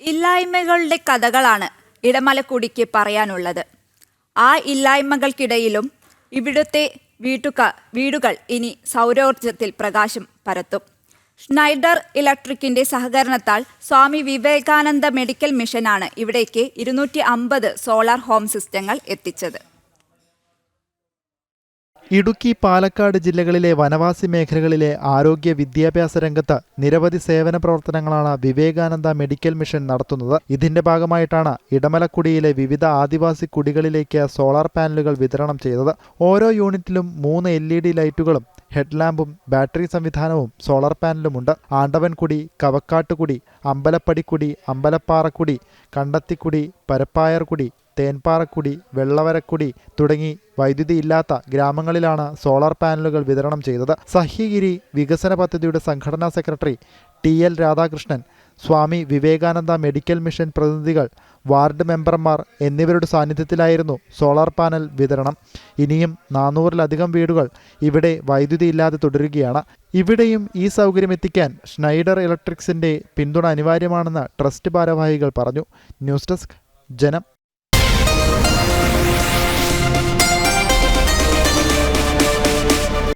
ഇല്ലായ്മകളുടെ കഥകളാണ് ഇടമലക്കുടിക്ക് പറയാനുള്ളത്. ആ ഇല്ലായ്മകൾക്കിടയിലും ഇവിടുത്തെ വീട്ടുക വീടുകൾ ഇനി സൗരോർജത്തിൽ പ്രകാശം പരത്തും. ഷ്നൈഡർ ഇലക്ട്രിക്കിന്റെ സഹകരണത്താൽ സ്വാമി വിവേകാനന്ദ മെഡിക്കൽ മിഷനാണ് ഇവിടേക്ക് ഇരുന്നൂറ്റി അമ്പത് സോളാർ ഹോം സിസ്റ്റങ്ങൾ എത്തിച്ചത്. ഇടുക്കി പാലക്കാട് ജില്ലകളിലെ വനവാസി മേഖലകളിലെ ആരോഗ്യ വിദ്യാഭ്യാസ രംഗത്ത് നിരവധി സേവന പ്രവർത്തനങ്ങളാണ് വിവേകാനന്ദ മെഡിക്കൽ മിഷൻ നടത്തുന്നത്. ഇതിന്റെ ഭാഗമായിട്ടാണ് ഇടമലക്കുടിയിലെ വിവിധ ആദിവാസി കുടികളിലേക്ക് സോളാർ പാനലുകൾ വിതരണം ചെയ്തത്. ഓരോ യൂണിറ്റിലും മൂന്ന് എൽ ലൈറ്റുകളും ഹെഡ്ലാമ്പും ബാറ്ററി സംവിധാനവും സോളാർ പാനലുമുണ്ട്. ആണ്ടവൻകുടി കവക്കാട്ടുകുടി അമ്പലപ്പടിക്കുടി അമ്പലപ്പാറക്കുടി കണ്ടത്തിക്കുടി പരപ്പായർകുടി തേൻപാറക്കുടി വെള്ളവരക്കുടി തുടങ്ങി വൈദ്യുതി ഇല്ലാത്ത ഗ്രാമങ്ങളിലാണ് സോളാർ പാനലുകൾ വിതരണം ചെയ്തത്. സഹ്യഗിരി വികസന പദ്ധതിയുടെ സംഘടനാ secretary T L Radhakrishnan Swami Vivekananda medical mission പ്രതിനിധികൾ വാർഡ് മെമ്പർമാർ എന്നിവരുടെ സാന്നിധ്യത്തിലായിരുന്നു സോളാർ പാനൽ വിതരണം. ഇനിയും നാനൂറിലധികം വീടുകൾ ഇവിടെ വൈദ്യുതി ഇല്ലാതെ തുടരുകയാണ്. ഇവിടെയും ഈ സൗകര്യം എത്തിക്കാൻ ഷ്നൈഡർ ഇലക്ട്രിക്സിന്റെ പിന്തുണ അനിവാര്യമാണെന്ന് ട്രസ്റ്റ് ഭാരവാഹികൾ പറഞ്ഞു. ന്യൂസ് ഡെസ്ക് ജനം